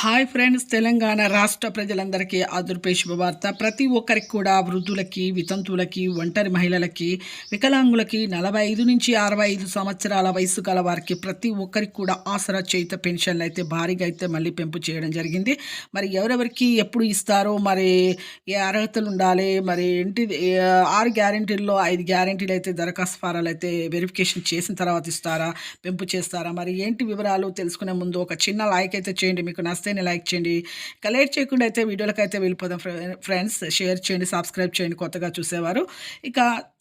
Hi friends Telangana రాష్ట్ర ప్రజలందరికీ ఆదుర్పే శుభవార్త. ప్రతి ఒక్కరికి కూడా వృద్ధులకి వితంతువులకి ఒంటరి మహిళలకి వికలాంగులకి నలభై ఐదు నుంచి అరవై ఐదు సంవత్సరాల వయసు గల వారికి ప్రతి ఒక్కరికి కూడా ఆసరా చేత పెన్షన్లు అయితే భారీగా అయితే మళ్ళీ పెంపు చేయడం జరిగింది. మరి ఎవరెవరికి ఎప్పుడు ఇస్తారో మరి ఏ అర్హతలు ఉండాలి మరి ఏంటి ఆరు గ్యారెంటీల్లో ఐదు గ్యారంటీలు అయితే దరఖాస్తు ఫారాలు అయితే వెరిఫికేషన్ చేసిన తర్వాత ఇస్తారా పెంపు చేస్తారా మరి ఏంటి వివరాలు తెలుసుకునే ముందు ఒక చిన్న లైక్ అయితే చేయండి. మీకు నస్తేనే లైక్ చేయండి. ఇక లేట్ చేయకుండా అయితే వీడియోలకు అయితే వెళ్ళిపోదాం ఫ్రెండ్స్. షేర్ చేయండి సబ్స్క్రైబ్ చేయండి కొత్తగా చూసేవారు. ఇక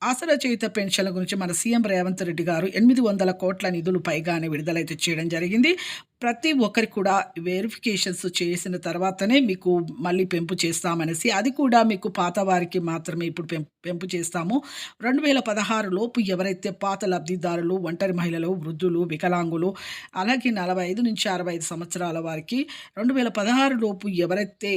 ఆసరా చేయుత పెన్షన్ల గురించి మన సీఎం రేవంత్ రెడ్డి గారు ఎనిమిది వందల కోట్ల నిధులు పైగానే విడుదలైతే చేయడం జరిగింది. ప్రతి ఒక్కరికి కూడా వెరిఫికేషన్స్ చేసిన తర్వాతనే మీకు మళ్ళీ పెంపు చేస్తామనేసి అది కూడా మీకు పాత వారికి మాత్రమే ఇప్పుడు పెం పెంపు చేస్తాము. రెండు వేల పదహారు లోపు ఎవరైతే పాత లబ్ధిదారులు ఒంటరి మహిళలు వృద్ధులు వికలాంగులు అలాగే నలభై ఐదు నుంచి అరవై ఐదు సంవత్సరాల వారికి రెండు వేల పదహారు లోపు ఎవరైతే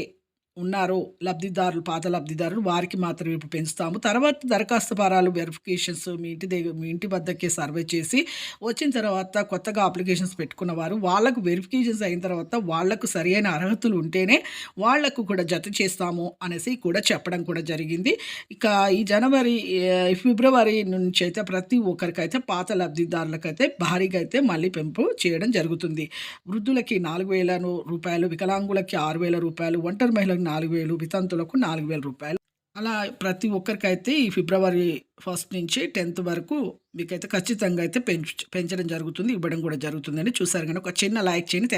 ఉన్నారో లబ్ధిదారులు పాత లబ్ధిదారులు వారికి మాత్రమే ఇప్పుడు పెంచుతాము. తర్వాత దరఖాస్తు ఫారాలు వెరిఫికేషన్స్ మీ ఇంటి దగ్గర మీ ఇంటి వద్దకే సర్వే చేసి వచ్చిన తర్వాత కొత్తగా అప్లికేషన్స్ పెట్టుకున్న వారు వాళ్ళకు వెరిఫికేషన్స్ అయిన తర్వాత వాళ్ళకు సరైన అర్హతలు ఉంటేనే వాళ్ళకు కూడా జత చేస్తాము అనేసి కూడా చెప్పడం కూడా జరిగింది. ఇక ఈ జనవరి ఫిబ్రవరి నుంచి అయితే ప్రతి ఒక్కరికైతే పాత లబ్ధిదారులకైతే భారీగా అయితే మళ్ళీ పెంపు చేయడం జరుగుతుంది. వృద్ధులకి నాలుగు వేల రూపాయలు వికలాంగులకి ఆరు వేల రూపాయలు ఒంటరి మహిళలకు నాలుగు వేలు వితంతులకు నాలుగు వేల రూపాయలు. అలా ప్రతి ఒక్కరికైతే ఈ ఫిబ్రవరి ఫస్ట్ నుంచి టెన్త్ వరకు మీకైతే ఖచ్చితంగా అయితే పెంచు పెంచడం జరుగుతుంది ఇవ్వడం కూడా జరుగుతుందని చూసారు కానీ ఒక చిన్న లైక్ చేయండి.